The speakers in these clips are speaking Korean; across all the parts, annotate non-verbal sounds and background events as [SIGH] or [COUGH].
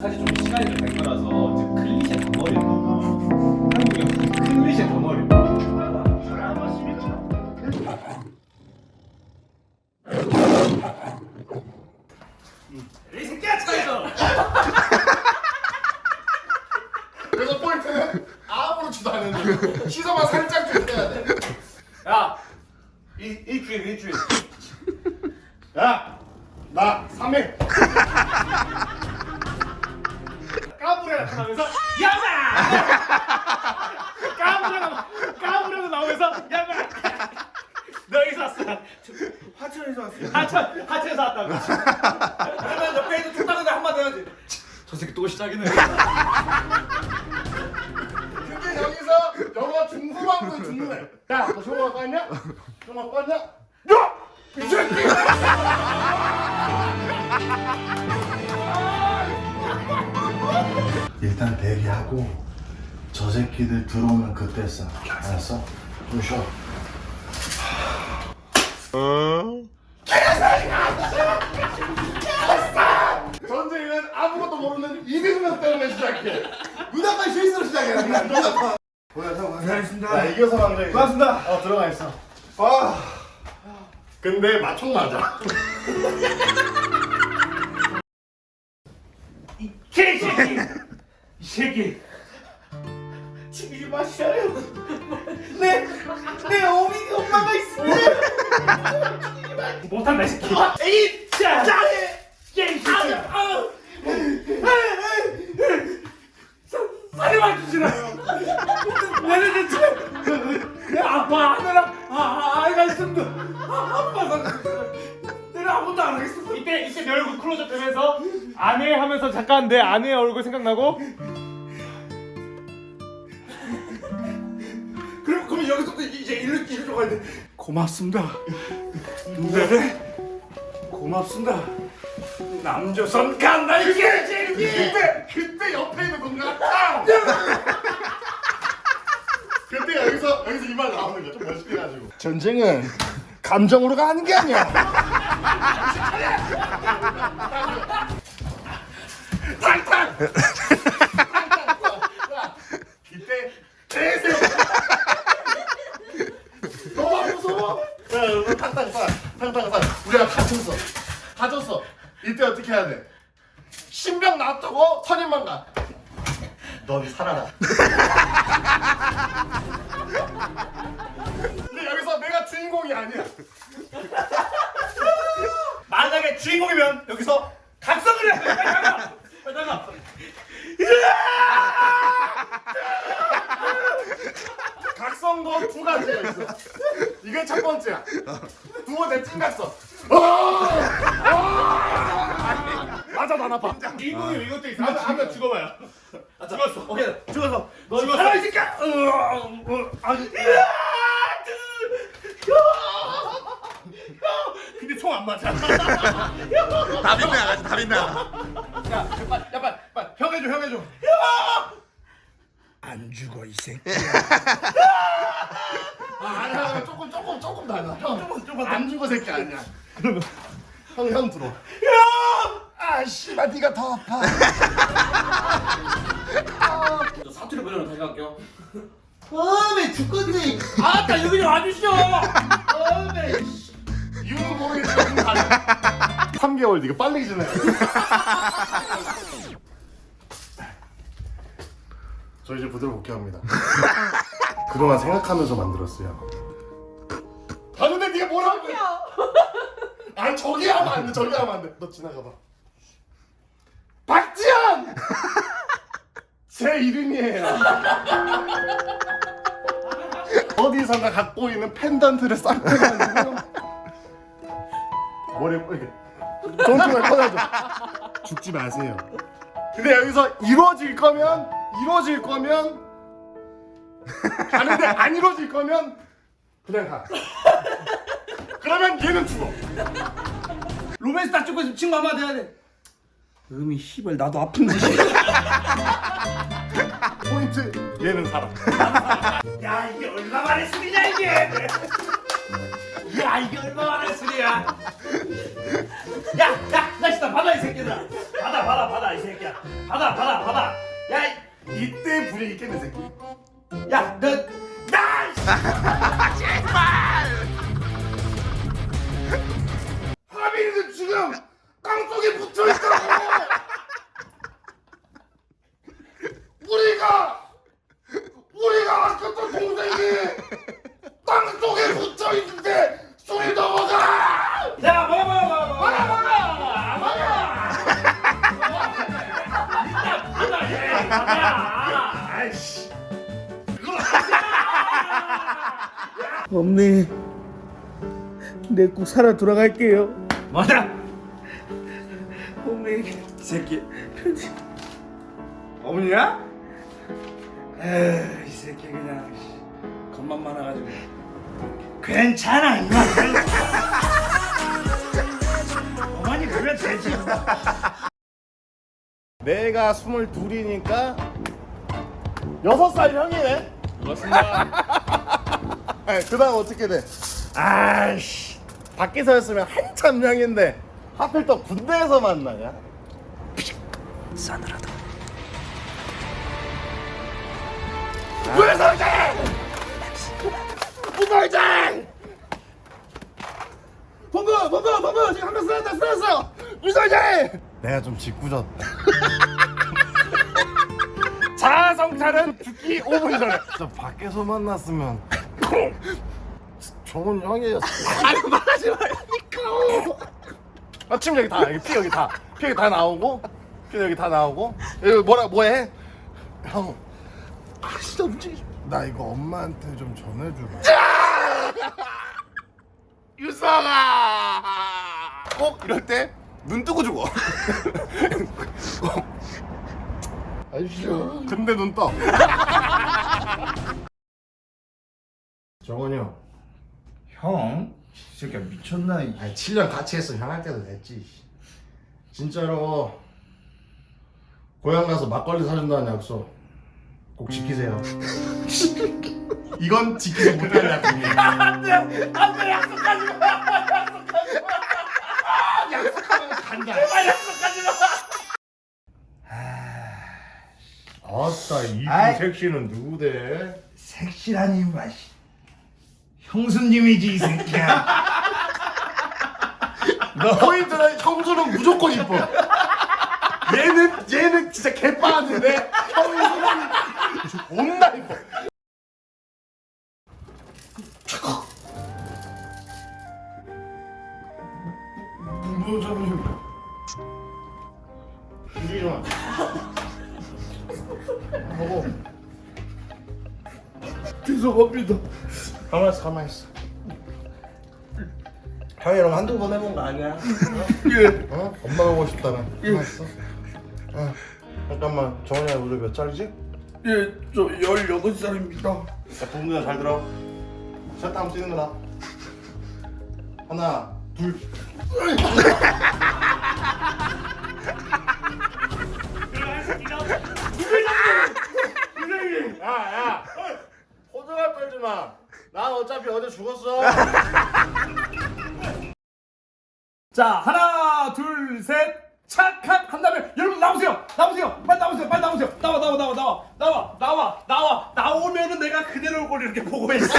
사실 좀 시간이 좀 된 거라서 지금 클리셰 덩어리 한국이 형 클리셰 덩어리 이 새끼야 차에서. [LAUGHS] 그래서 포인트는 아무렇지도 않은데 시선만 살짝 좀 해야 돼. 야 이, 일주일 일주일 야, 나 3일. 까불에 나타나면서 야마 까불에가 까불에가 나오면서 야마 [LAUGHS] 너 어디서 왔어? 하천에서 왔어. 하천 하천에서 왔다고 그러면 옆에 있는 툭따는데 한마디 해야지 저 새끼 또 시작이네 근데 여기서 영어 중후반부 중후해. 야, 너 중국어 껐냐? 중국어 껐냐? 야! 이 새끼! 일단 대기하고 저 새끼들 들어오면 그때 써 알았어? 좀 쉬어 전쟁은 아무것도 모르는 이등병 때문에 시작해. 무조건 실수로 시작해. 무조건. 고생하셨습니다. 야, 이겨서 방장이. 고맙습니다. 어, 들어가 있어. 아. 근데 마총 맞아. 개새끼 이 새끼. 죽이지 마시라요. 내 내 어머니 엄마가 있는데 못한다 이 새끼. 에이 자 새끼 내는 대체 내 아빠 하느라 아 아이가 있습니다 아 아빠가 내가 아무것도 안 하겠어. 이때 이때 내 얼굴 클로즈업 되면서 아내 하면서 잠깐 내 아내의 얼굴 생각나고 여기서부터 이제 일로 일로 가야 돼. 고맙습니다. 네. 고맙습니다. 남조선 간다 이 개새끼. 그때 그때 옆에 있는 건가? 아! [LAUGHS] 그때 여기서 여기서 이 말 나오는 거야. 좀 멋있게 가지고. 전쟁은 감정으로 가는 게 아니야. 탕탕. [LAUGHS] 이때 개새끼. 너무 안 무서워? 야, 너 탕탕 쏴. 탕탕 쏴. 우리가 다쳤어. 다쳤어. 이때 어떻게 해야 돼? 신병 놔두고 선임만 가. 넌 살아라. 근데 여기서 내가 주인공이 아니야. 만약에 주인공이면 여기서 각성을 해야 돼 빨리 나가 빨리 나가 각성도 두 가지가 있어. 이게 첫 번째야. 두 번째 찐각성. 아! 맞아, 난 아파. 주인공이 이것도 있어 한번 한번 죽어봐요 아 죽었어 오케이 죽어서. 너 죽었어 살아, 이 새끼야! 아니, 근데 총 안 맞아 다 빛나 가지 다 빛나 야, 빨리, 야, 빨리, 빨리. 형 해줘, 형 해줘. 안 죽어, 이 새끼. 아, 아니, 아니, 조금, 조금, 조금 달라. 형, 조금, 조금. 안 죽어, 새끼 아니야. 그러면. 형, 형 들어. 야! 아, 씨발, 네가 더 아파. 저 사투리 버전으로 다시 갈게요 어메, 죽겠네. 아따, 여기 좀 와주시오. 어메, 이유는 모르겠지만, 달라. 3개월 네가 빨리 지내. [LAUGHS] 저 이제 부드러 복귀합니다. [LAUGHS] 그동안 생각하면서 만들었어요. 봤는데 네가 뭐라고? [LAUGHS] 아니 저기 하면 안 돼. 저기 하면 안 돼. 너 지나가 봐. 박지현! [LAUGHS] 제 이름이에요. 어디선가 갖고 있는 펜던트를 싹 빼가지고 머리에 이렇게 돈통을 꺼내줘. 죽지 마세요. 근데 여기서 이루어질 거면 이루어질 거면 [LAUGHS] 가는데 안 이루어질 거면 그냥 가. 그러면 얘는 죽어. 로맨스 딱 찍고 있으면 친구 한마디 해야 돼. 음이 씨발 나도 아픈데. [LAUGHS] 포인트 얘는 살아. [LAUGHS] 야 이게 얼마만의 술이냐 이게 야 이게 얼마만의 술이야 야, 야, 나 진짜 받아 이 새끼들아. 받아, 받아, 받아 이 새끼야. 받아, 받아, 받아. 야, 이- 분위기 깼네 새끼. 야, 너, 나. [LAUGHS] 하빈이는 지금 땅 속에 붙어 있다고. 우리가 우리가 아꼈던 동생이 땅 속에 붙어 있는 어머니 내 꼭 살아 돌아갈게요 뭐야? 어머니 이 새끼. 편지 어머니야? 에이, 이 새끼 그냥 씨, 겁만 많아가지고. 괜찮아, 이마. 어머니 그러면 되지. 내가 스물둘이니까 여섯 살 형이네. 그렇습니다. 그다음 어떻게 돼? 아이씨 밖에서였으면 한참 형인데 하필 또 군대에서 만나냐? 싸늘하다. 부회장장! 부회장! 본부 본부 본부 지금 한명 쓰러졌다 쓰러졌어 유서장! 내가 좀 짓궂었다. 자성찰은 죽기 5분 전에. 저 밖에서 만났으면 좋은 형이었어. [LAUGHS] 아니 말하지 말라니까. 아침 여기 다 여기 피 여기 다. 피 여기 다 나오고 피 여기 다 나오고 여기 뭐라 뭐해? 형. 아 진짜 움직이지. 나 이거 엄마한테 좀 전해주라. 유성아. 꼭 이럴 때 눈 뜨고 죽어. 꼭. [LAUGHS] 아이씨. 근데 눈 떠. [LAUGHS] 정원이 형. 형? 이 새끼야 미쳤나? 이 아니 7년 같이 했어 형할 때도 됐지. 진짜로 고향 가서 막걸리 사준다는 약속 꼭 지키세요. [LAUGHS] 이건 지키지 못할 약속이에요. [LAUGHS] 안돼, 안돼 약속하지 마. 약속하지 마. 약속하면 간다. 제발 약속하지 마. 아따 이분 아이. 색시는 누구대? 색실하니 맛이 형수님이지 이 새끼야. 포인트는 형수는 무조건 이뻐. 얘는 얘는 진짜 개빠는데 형수는 존나 이뻐. 부장님. 움직이지 마. 하고 죄송합니다 가만 있어 가만 있어. 형이랑 한두 번 해본 거 아니야? [LAUGHS] 예 어? 엄마 보고 싶다는. 가만 있어. 어. 잠깐만 정원이야 우리 몇 살이지? 예, 저 16살입니다 자, 부모님 잘 들어. 셋 다음 뛰는 거다. 하나, 둘. [LAUGHS] 자 하나 둘 셋. 착한 한 다음에 여러분 나오세요. 나오세요. 빨리 나오세요. 빨리 나오세요. 나와 나와 나와 나와. 나와 나와 나와. 나오면은 내가 그대로 얼굴 이렇게 보고 있어. [LAUGHS]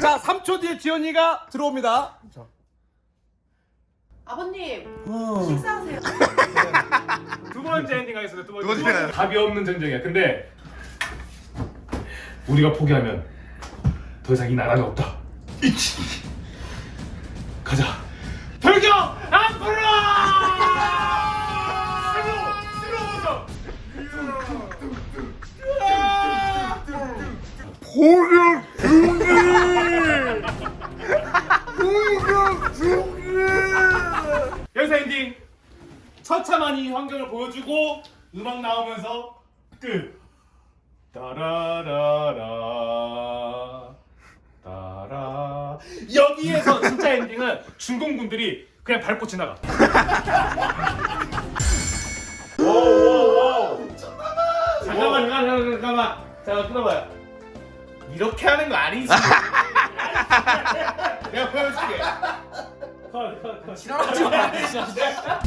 자 3초 뒤에 지연이가 들어옵니다. 아버님 식사하세요. [LAUGHS] 두 번째 엔딩 하겠습니다. 두 번째, 두 번째. 답이 없는 전쟁이야. 근데 우리가 포기하면 더 이상 이 나라는 없다. 이치. 가자. 돌격 앞으로! 슬로우 슬로우 모션 여기서 엔딩 처참한 이 환경을 보여주고 음악 나오면서 끝. 따라라라. 따라 여기에서 진짜 엔딩은 중공군들이 그냥 밟고 지나가 오오오 잠깐만 잠깐만 잠깐만 잠깐 끊어봐요 이렇게 하는 거 아니지 [LAUGHS] 내가 보여줄게 컷, 컷, 컷. 지랄하지 마. 진짜.